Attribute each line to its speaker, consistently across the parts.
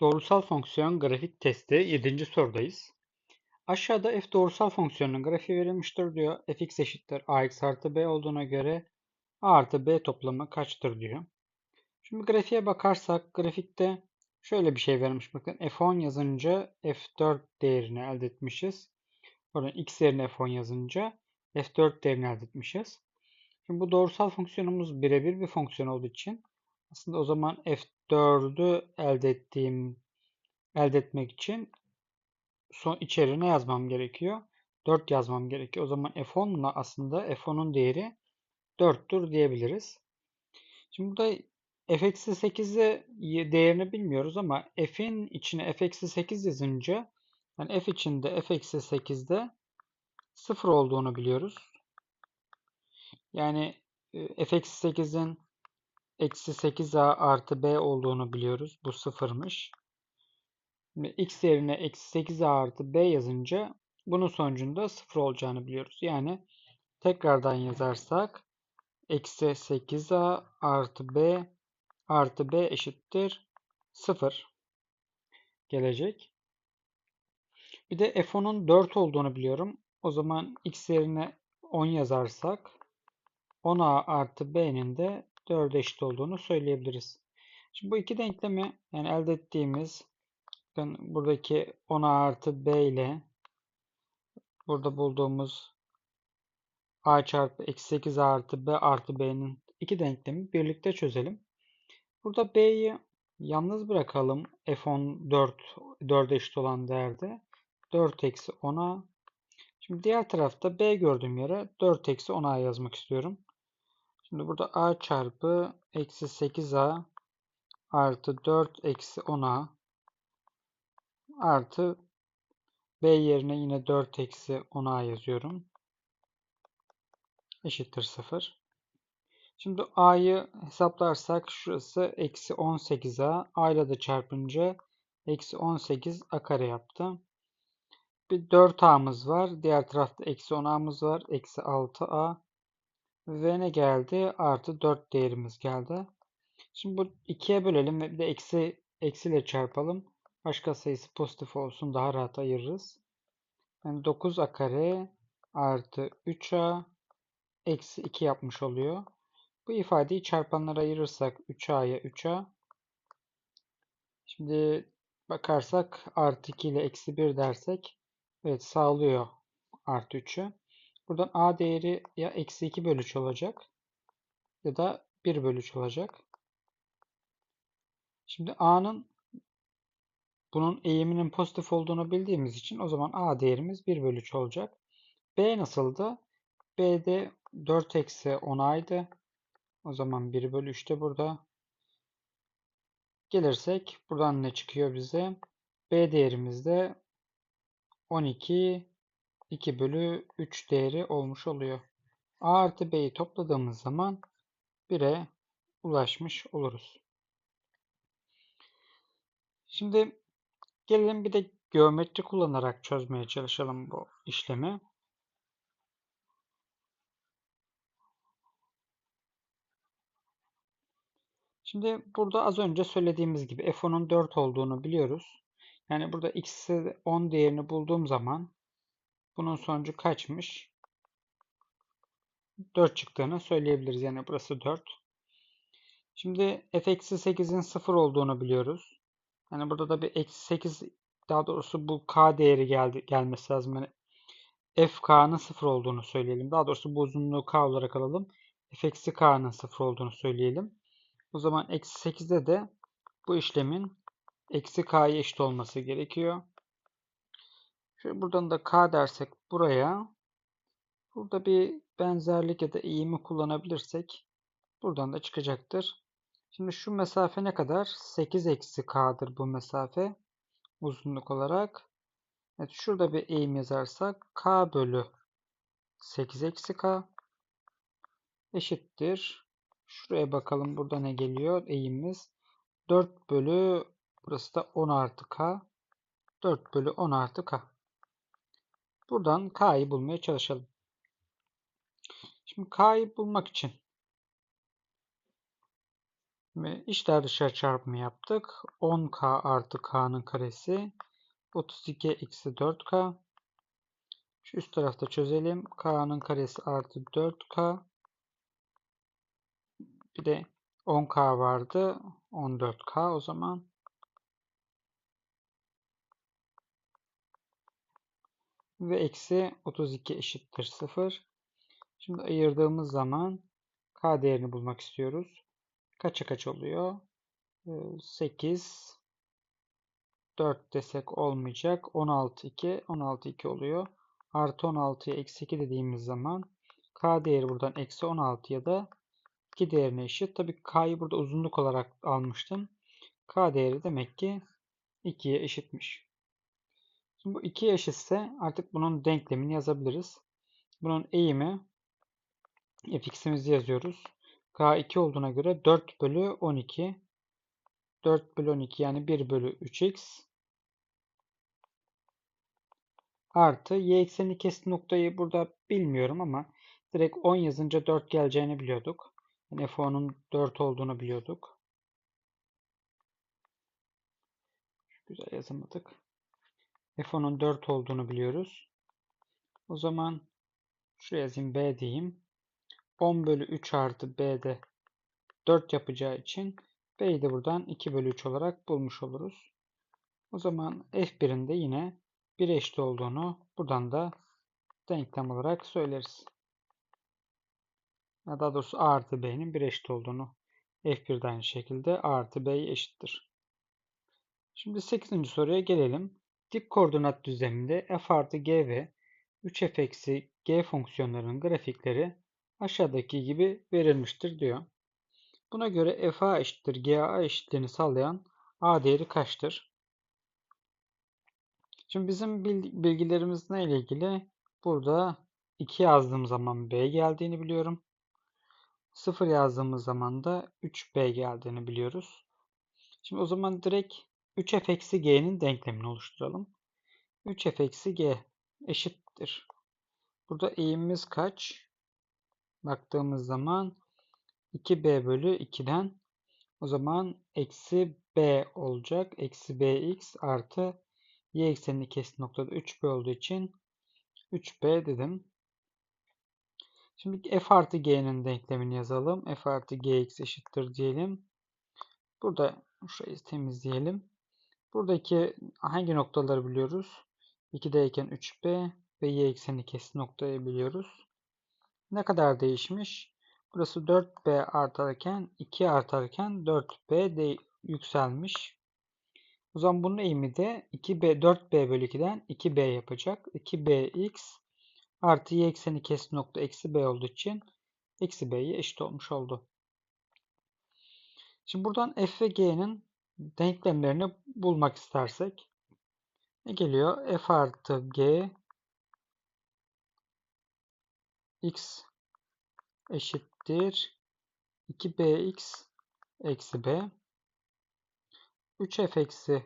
Speaker 1: Doğrusal fonksiyon grafik testi 7. sorudayız. Aşağıda f doğrusal fonksiyonunun grafiği verilmiştir diyor. fx eşittir ax artı b olduğuna göre a artı b toplamı kaçtır diyor. Şimdi grafiğe bakarsak grafikte şöyle bir şey vermiş. Bakın f10 yazınca f4 değerini elde etmişiz. Pardon x yerine f10 yazınca f4 değerini elde etmişiz. Şimdi bu doğrusal fonksiyonumuz birebir bir fonksiyon olduğu için aslında o zaman f4'ü elde ettiğim elde etmek için son içeriğine yazmam gerekiyor. 4 yazmam gerekiyor. O zaman f10 ile aslında f10'un değeri 4'tür diyebiliriz. Şimdi burada f-8'e değerini bilmiyoruz ama f'in içine f-8 yazınca yani f içinde f-8'de 0 olduğunu biliyoruz. Yani f-8'in eksi 8a artı b olduğunu biliyoruz. Bu sıfırmış. Şimdi x yerine eksi 8a artı b yazınca bunun sonucunda sıfır olacağını biliyoruz. Yani tekrardan yazarsak eksi 8a artı b artı b eşittir 0 gelecek. Bir de f10'un 4 olduğunu biliyorum. O zaman x yerine 10 yazarsak 10a artı b'nin de 4'e eşit olduğunu söyleyebiliriz. Şimdi bu iki denklemi yani elde ettiğimiz bakın buradaki 10a artı b ile burada bulduğumuz a çarpı eksi 8 artı b artı b'nin iki denklemi birlikte çözelim. Burada b'yi yalnız bırakalım. f10 4 4'e eşit olan değerde 4 eksi 10a. Şimdi diğer tarafta b gördüğüm yere 4 eksi 10a yazmak istiyorum. Şimdi burada a çarpı eksi 8a artı 4 eksi 10a artı b yerine yine 4 eksi 10a yazıyorum. Eşittir 0. Şimdi a'yı hesaplarsak şurası eksi 18a. a ile de çarpınca eksi 18 a kare yaptı. Bir 4a'mız var. Diğer tarafta eksi 10a'mız var. Eksi 6a. Ve ne geldi? Artı 4 değerimiz geldi. Şimdi bu 2'ye bölelim ve bir de eksi eksiyle çarpalım. Başka sayısı pozitif olsun. Daha rahat ayırırız. Yani 9a kare artı 3a eksi 2 yapmış oluyor. Bu ifadeyi çarpanlara ayırırsak 3a'ya 3a. Şimdi bakarsak artı 2 ile eksi 1 dersek evet sağlıyor artı 3'ü. Buradan a değeri ya eksi 2 bölü 3 olacak ya da 1 bölü 3 olacak. Şimdi a'nın bunun eğiminin pozitif olduğunu bildiğimiz için o zaman a değerimiz 1 bölü 3 olacak. b nasıldı? b'de 4 eksi 10a'ydı. O zaman 1 bölü 3 de burada. Gelirsek buradan ne çıkıyor bize? B değerimiz de 12 2 bölü 3 değeri olmuş oluyor. A artı B'yi topladığımız zaman 1'e ulaşmış oluruz. Şimdi gelelim bir de geometri kullanarak çözmeye çalışalım bu işlemi. Şimdi burada az önce söylediğimiz gibi f10'un 4 olduğunu biliyoruz. Yani burada x'e 10 değerini bulduğum zaman bunun sonucu kaçmış? 4 çıktığını söyleyebiliriz. Yani burası 4. Şimdi f-8'in 0 olduğunu biliyoruz. Yani burada da bir eksi 8 daha doğrusu bu k değeri geldi, gelmesi lazım. Yani fk'nın 0 olduğunu söyleyelim. Daha doğrusu bu uzunluğu k olarak alalım. f-k'nın 0 olduğunu söyleyelim. O zaman eksi 8'de de bu işlemin eksi k'ya eşit olması gerekiyor. Şöyle buradan da k dersek buraya burada bir benzerlik ya da eğimi kullanabilirsek buradan da çıkacaktır. Şimdi şu mesafe ne kadar? 8 eksi k'dır bu mesafe uzunluk olarak. Evet şurada bir eğim yazarsak k bölü 8 eksi k eşittir Şuraya bakalım burada ne geliyor eğimimiz. 4 bölü burası da 10 artı k. 4 bölü 10 artı k. Buradan k'yı bulmaya çalışalım. Şimdi k'yı bulmak için Ve içler dışarı çarpımı yaptık. 10k artı k'nın karesi 32 eksi 4k. Şu üst tarafta çözelim. k'nın karesi artı 4k. Bir de 10k vardı. 14k o zaman. Ve eksi 32 eşittir 0. Şimdi ayırdığımız zaman k değerini bulmak istiyoruz. Kaça kaç oluyor? 8 ee, 4 desek olmayacak. 16 2 16 2 oluyor. Artı 16'ya eksi 2 dediğimiz zaman k değeri buradan eksi 16 ya da 2 değerine eşit. Tabii k'yı burada uzunluk olarak almıştım. k değeri demek ki 2'ye eşitmiş. Bu 2'ye eşitse artık bunun denklemini yazabiliriz. Bunun eğimi fx'imizi yazıyoruz. k 2 olduğuna göre 4 bölü 12 4 bölü 12 yani 1 bölü 3x artı y eksenini kesti noktayı burada bilmiyorum ama direkt 10 yazınca 4 geleceğini biliyorduk. Yani f10'un 4 olduğunu biliyorduk. Güzel yazamadık. F10'un 4 olduğunu biliyoruz. O zaman şuraya yazayım b diyeyim. 10 bölü 3 artı b'de 4 yapacağı için b'yi de buradan 2 bölü 3 olarak bulmuş oluruz. O zaman f1'in de yine 1 eşit olduğunu buradan da denklem olarak söyleriz. Daha doğrusu a artı b'nin 1 eşit olduğunu f1'de aynı şekilde a artı b eşittir. Şimdi 8. soruya gelelim. Dik koordinat düzleminde f artı g ve 3f eksi g fonksiyonlarının grafikleri aşağıdaki gibi verilmiştir diyor. Buna göre fa eşittir ga eşitliğini sağlayan a değeri kaçtır? Şimdi bizim bilgilerimiz ne ile ilgili? Burada 2 yazdığım zaman b geldiğini biliyorum. 0 yazdığımız zaman da 3b geldiğini biliyoruz. Şimdi o zaman direkt 3f eksi g'nin denklemini oluşturalım. 3f eksi g eşittir. Burada eğimimiz kaç? Baktığımız zaman 2b bölü 2'den o zaman eksi b olacak. Eksi bx artı y eksenini kesin noktada 3b olduğu için 3b dedim. Şimdi f artı g'nin denklemini yazalım. f artı gx eşittir diyelim. Burada şurayı temizleyelim. Buradaki hangi noktaları biliyoruz? 2'deyken 3b ve y ekseni kesin noktayı biliyoruz. Ne kadar değişmiş? Burası 4b artarken 2 artarken 4b de yükselmiş. O zaman bunun eğimi de 2b 4b bölü 2'den 2b yapacak. 2bx artı y ekseni kesin nokta eksi b olduğu için eksi b'ye eşit olmuş oldu. Şimdi buradan f ve g'nin denklemlerini bulmak istersek ne geliyor? f artı g x eşittir 2bx eksi b 3f eksi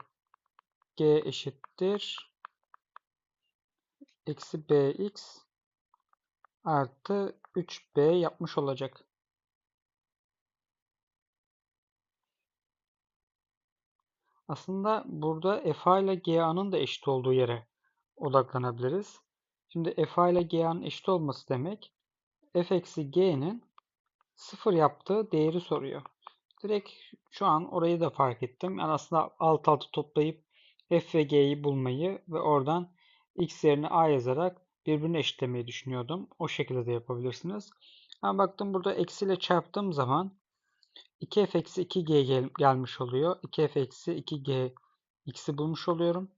Speaker 1: g eşittir eksi bx artı 3b yapmış olacak. Aslında burada FA ile GA'nın da eşit olduğu yere odaklanabiliriz. Şimdi FA ile GA'nın eşit olması demek f eksi g'nin sıfır yaptığı değeri soruyor. Direkt şu an orayı da fark ettim. Yani aslında alt alta toplayıp f ve g'yi bulmayı ve oradan x yerine a yazarak birbirine eşitlemeyi düşünüyordum. O şekilde de yapabilirsiniz. Ama baktım burada eksiyle çarptığım zaman 2f eksi 2g gel gelmiş oluyor. 2f eksi 2g x'i bulmuş oluyorum.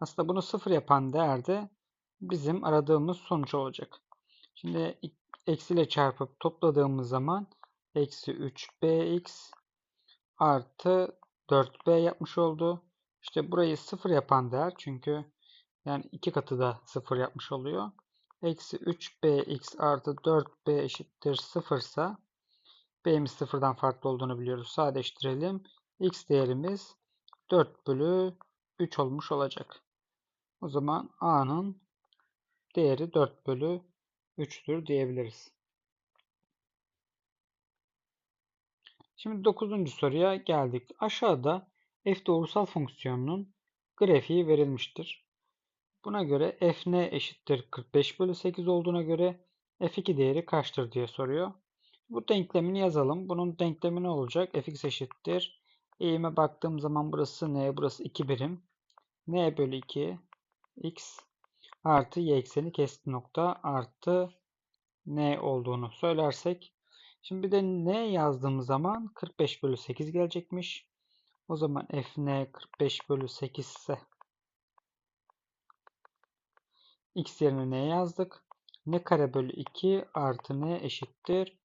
Speaker 1: Aslında bunu sıfır yapan değer de bizim aradığımız sonuç olacak. Şimdi eksiyle çarpıp topladığımız zaman eksi 3bx artı 4b yapmış oldu. İşte burayı sıfır yapan değer çünkü yani iki katı da sıfır yapmış oluyor. Eksi 3bx artı 4b eşittir sıfırsa b'miz sıfırdan farklı olduğunu biliyoruz. Sadeleştirelim. x değerimiz 4 bölü 3 olmuş olacak. O zaman a'nın değeri 4 bölü 3'tür diyebiliriz. Şimdi 9. soruya geldik. Aşağıda f doğrusal fonksiyonunun grafiği verilmiştir. Buna göre f ne eşittir 45 bölü 8 olduğuna göre f2 değeri kaçtır diye soruyor. Bu denklemini yazalım. Bunun denklemi ne olacak? fx eşittir. Eğime baktığım zaman burası n, burası 2 birim. n bölü 2 x artı y ekseni kesti nokta artı n olduğunu söylersek. Şimdi bir de n yazdığımız zaman 45 bölü 8 gelecekmiş. O zaman f n 45 bölü 8 ise x yerine ne yazdık? n kare bölü 2 artı n eşittir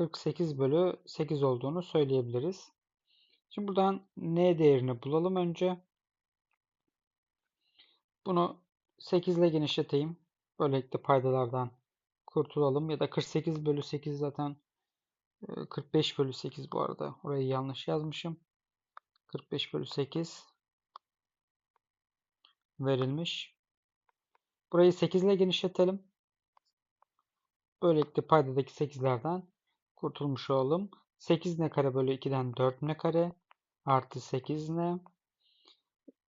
Speaker 1: 48 bölü 8 olduğunu söyleyebiliriz. Şimdi buradan n değerini bulalım önce. Bunu 8 ile genişleteyim. Böylelikle paydalardan kurtulalım. Ya da 48 bölü 8 zaten 45 bölü 8 bu arada. Orayı yanlış yazmışım. 45 bölü 8 verilmiş. Burayı 8 ile genişletelim. Böylelikle paydadaki 8'lerden kurtulmuş olalım. 8 ne kare bölü 2'den 4 ne kare artı 8 ne.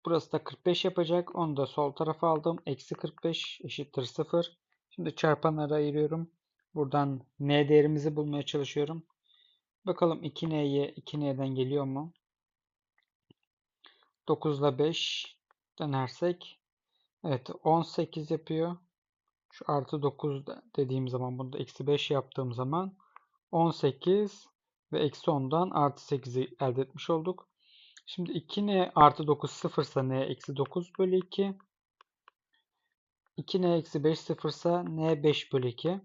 Speaker 1: Burası da 45 yapacak. Onu da sol tarafa aldım. Eksi 45 eşittir 0. Şimdi çarpanlara ayırıyorum. Buradan n değerimizi bulmaya çalışıyorum. Bakalım 2n'ye 2n'den geliyor mu? 9 ile 5 denersek evet 18 yapıyor. Şu artı 9 dediğim zaman bunu da eksi 5 yaptığım zaman 18 ve eksi 10'dan artı 8'i elde etmiş olduk. Şimdi 2n artı 9 0 ise n eksi 9 bölü 2. 2n eksi 5 0 ise n 5 bölü 2.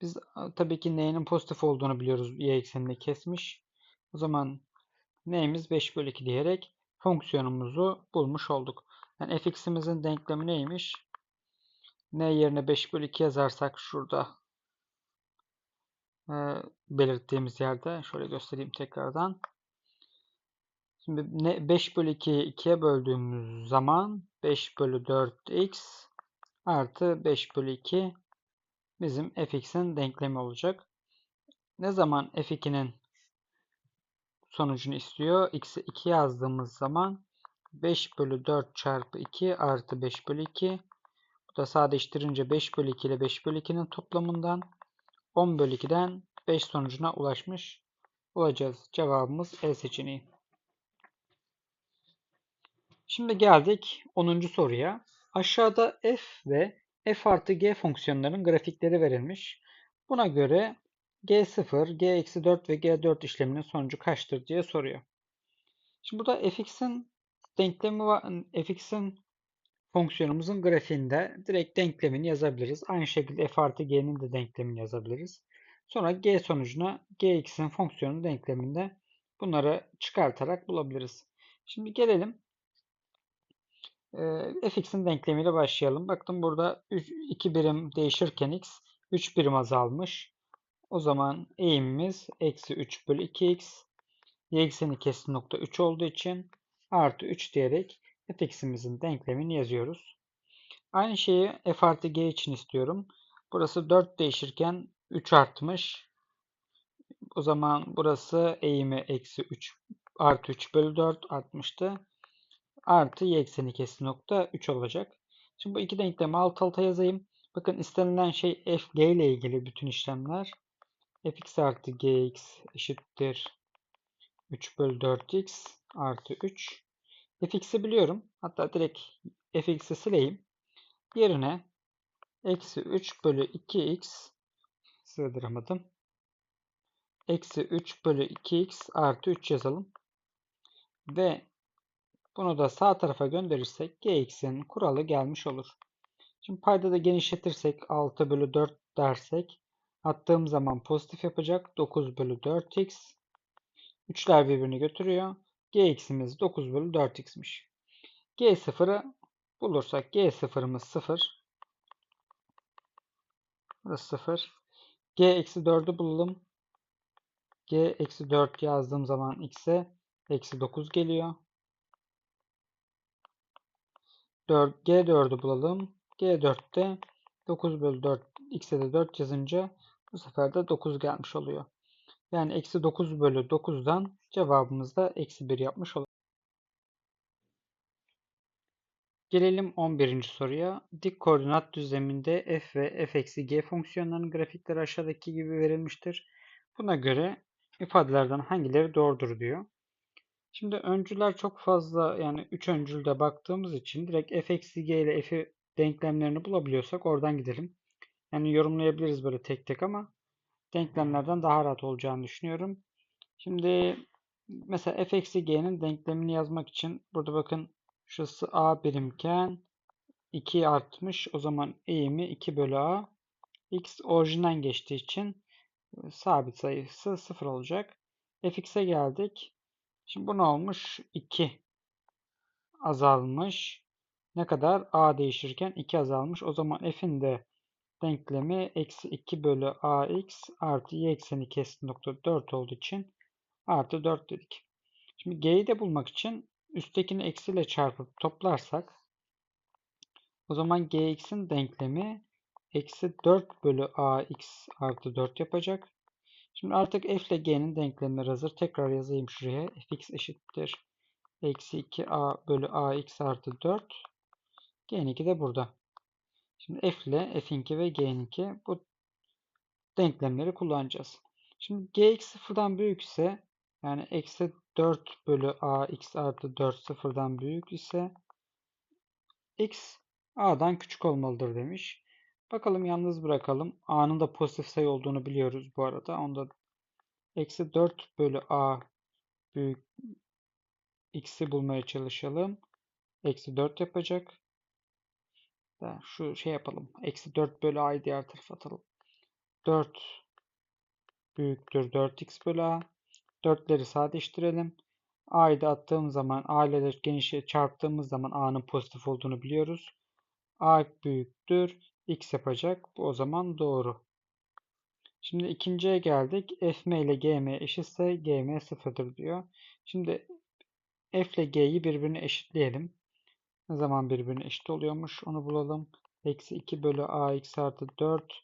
Speaker 1: Biz tabii ki n'nin pozitif olduğunu biliyoruz. Y eksenini kesmiş. O zaman n'imiz 5 bölü 2 diyerek fonksiyonumuzu bulmuş olduk. Yani fx'imizin denklemi neymiş? n yerine 5 bölü 2 yazarsak şurada belirttiğimiz yerde şöyle göstereyim tekrardan. Şimdi ne 5 bölü 2'yi 2'ye böldüğümüz zaman 5 bölü 4x artı 5 bölü 2 bizim fx'in denklemi olacak. Ne zaman f2'nin sonucunu istiyor? x'i 2 yazdığımız zaman 5 bölü 4 çarpı 2 artı 5 bölü 2 bu da sadeleştirince 5 bölü 2 ile 5 bölü 2'nin toplamından 10 bölü 2'den 5 sonucuna ulaşmış olacağız. Cevabımız E seçeneği. Şimdi geldik 10. soruya. Aşağıda f ve f artı g fonksiyonlarının grafikleri verilmiş. Buna göre g0, g-4 ve g4 işleminin sonucu kaçtır diye soruyor. Şimdi burada fx'in denklemi var, fx'in fonksiyonumuzun grafiğinde direkt denklemini yazabiliriz. Aynı şekilde f artı g'nin de denklemini yazabiliriz. Sonra g sonucuna gx'in fonksiyonun denkleminde bunları çıkartarak bulabiliriz. Şimdi gelelim e, fx'in denklemiyle başlayalım. Baktım burada 2 birim değişirken x 3 birim azalmış. O zaman eğimimiz eksi 3 bölü 2x y ekseni kesin nokta 3 olduğu için artı 3 diyerek fx'imizin denklemini yazıyoruz. Aynı şeyi f artı g için istiyorum. Burası 4 değişirken 3 artmış. O zaman burası eğimi eksi 3 artı 3 bölü 4 artmıştı. Artı y ekseni kesin nokta 3 olacak. Şimdi bu iki denklemi alt alta yazayım. Bakın istenilen şey f g ile ilgili bütün işlemler. fx artı gx eşittir 3 bölü 4x artı 3. fx'i biliyorum. Hatta direkt fx'i sileyim. Yerine eksi 3 bölü 2x sığdıramadım. Eksi 3 bölü 2x artı 3 yazalım. Ve bunu da sağ tarafa gönderirsek gx'in kuralı gelmiş olur. Şimdi payda da genişletirsek 6 bölü 4 dersek attığım zaman pozitif yapacak. 9 bölü 4x. 3'ler birbirini götürüyor. Gx'imiz 9 bölü 4x'miş. g0'ı bulursak g0'ımız 0. Burası 0. g eksi 4'ü bulalım. g eksi 4 yazdığım zaman x'e eksi 9 geliyor. 4, G4'ü bulalım. G4'te 9 bölü 4 x'e de 4 yazınca bu sefer de 9 gelmiş oluyor. Yani eksi 9 bölü 9'dan cevabımız da eksi 1 yapmış olur. Gelelim 11. soruya. Dik koordinat düzleminde f ve f eksi g fonksiyonlarının grafikleri aşağıdaki gibi verilmiştir. Buna göre ifadelerden hangileri doğrudur diyor. Şimdi öncüler çok fazla yani 3 öncülde baktığımız için direkt f eksi g ile f'i denklemlerini bulabiliyorsak oradan gidelim. Yani yorumlayabiliriz böyle tek tek ama denklemlerden daha rahat olacağını düşünüyorum. Şimdi mesela f eksi g'nin denklemini yazmak için burada bakın şurası a birimken 2 artmış. O zaman eğimi 2 bölü a. x orijinden geçtiği için sabit sayısı 0 olacak. fx'e geldik. Şimdi bu ne olmuş? 2 azalmış. Ne kadar? a değişirken 2 azalmış. O zaman f'in de denklemi eksi 2 bölü ax artı y ekseni kesin nokta 4 olduğu için artı 4 dedik. Şimdi g'yi de bulmak için üsttekini eksiyle çarpıp toplarsak o zaman gx'in denklemi eksi 4 bölü ax artı 4 yapacak. Şimdi artık f ile g'nin denklemleri hazır. Tekrar yazayım şuraya. fx eşittir. Eksi 2a bölü ax artı 4. g'ninki de burada. Şimdi f ile f'inki ve g'ninki bu denklemleri kullanacağız. Şimdi gx sıfırdan büyükse yani eksi 4 bölü ax artı 4 sıfırdan büyük ise x a'dan küçük olmalıdır demiş. Bakalım yalnız bırakalım. a'nın da pozitif sayı olduğunu biliyoruz bu arada. Onda eksi 4 bölü a büyük x'i bulmaya çalışalım. Eksi 4 yapacak. Şu şey yapalım. Eksi 4 bölü a'yı diğer tarafa atalım. 4 büyüktür 4x bölü a. 4'leri sadeleştirelim. A'yı da attığım zaman A ile genişe çarptığımız zaman A'nın pozitif olduğunu biliyoruz. A büyüktür. X yapacak. Bu o zaman doğru. Şimdi ikinciye geldik. Fm ile Gm eşitse Gm sıfırdır diyor. Şimdi F ile G'yi birbirine eşitleyelim. Ne zaman birbirine eşit oluyormuş onu bulalım. Eksi 2 bölü ax artı 4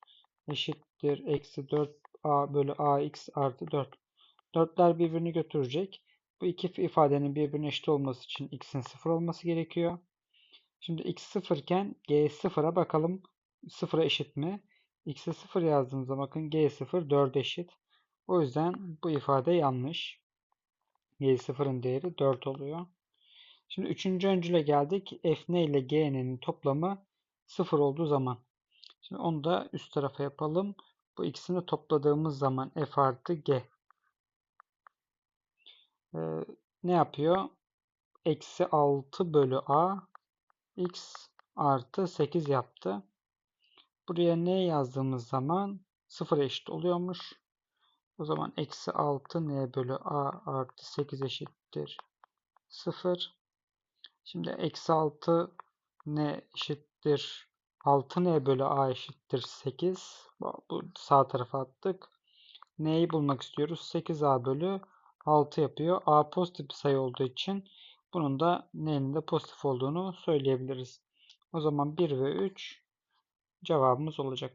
Speaker 1: eşittir. Eksi 4 a bölü ax artı 4. 4'ler birbirini götürecek. Bu iki ifadenin birbirine eşit olması için x'in 0 olması gerekiyor. Şimdi x 0 iken g 0'a bakalım 0'a eşit mi? x'e 0 yazdığımızda bakın g 0 4 eşit. O yüzden bu ifade yanlış. g 0'ın değeri 4 oluyor. Şimdi üçüncü öncüle geldik. f n ile g'nin toplamı 0 olduğu zaman. Şimdi onu da üst tarafa yapalım. Bu ikisini topladığımız zaman f artı g. Ee, ne yapıyor? Eksi 6 bölü a x artı 8 yaptı. Buraya n yazdığımız zaman 0 eşit oluyormuş. O zaman eksi 6 n bölü a artı 8 eşittir 0. Şimdi eksi 6 n eşittir 6 n bölü a eşittir 8. Bu sağ tarafa attık. N'yi bulmak istiyoruz. 8a bölü 6 yapıyor. A pozitif bir sayı olduğu için bunun da n'nin de pozitif olduğunu söyleyebiliriz. O zaman 1 ve 3 cevabımız olacak.